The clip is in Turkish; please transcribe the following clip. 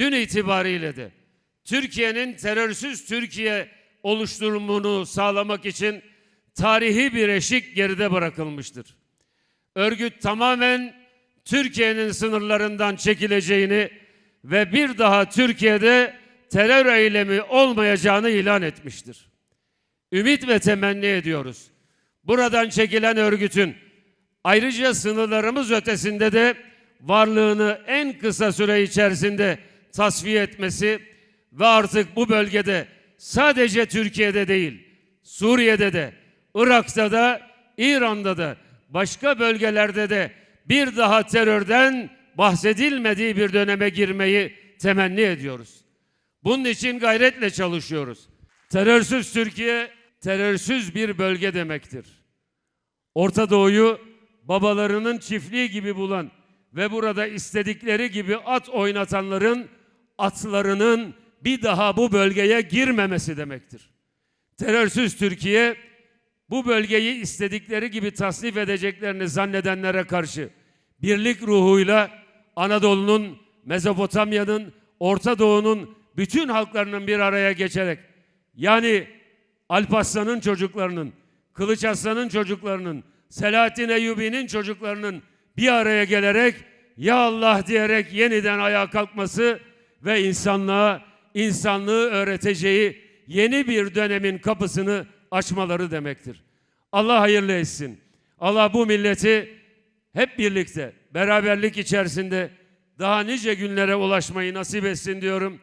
dün itibariyle de Türkiye'nin terörsüz Türkiye oluşturumunu sağlamak için tarihi bir eşik geride bırakılmıştır. Örgüt tamamen Türkiye'nin sınırlarından çekileceğini ve bir daha Türkiye'de terör eylemi olmayacağını ilan etmiştir. Ümit ve temenni ediyoruz. Buradan çekilen örgütün ayrıca sınırlarımız ötesinde de varlığını en kısa süre içerisinde tasfiye etmesi ve artık bu bölgede sadece Türkiye'de değil, Suriye'de de, Irak'ta da, İran'da da, başka bölgelerde de bir daha terörden bahsedilmediği bir döneme girmeyi temenni ediyoruz. Bunun için gayretle çalışıyoruz. Terörsüz Türkiye, terörsüz bir bölge demektir. Orta Doğu'yu babalarının çiftliği gibi bulan ve burada istedikleri gibi at oynatanların atlarının bir daha bu bölgeye girmemesi demektir. Terörsüz Türkiye bu bölgeyi istedikleri gibi tasnif edeceklerini zannedenlere karşı birlik ruhuyla Anadolu'nun, Mezopotamya'nın, Orta Doğu'nun bütün halklarının bir araya geçerek yani Alparslan'ın çocuklarının, Kılıç Aslan'ın çocuklarının, Selahattin Eyyubi'nin çocuklarının bir araya gelerek ya Allah diyerek yeniden ayağa kalkması ve insanlığa insanlığı öğreteceği yeni bir dönemin kapısını açmaları demektir. Allah hayırlı etsin. Allah bu milleti hep birlikte beraberlik içerisinde daha nice günlere ulaşmayı nasip etsin diyorum.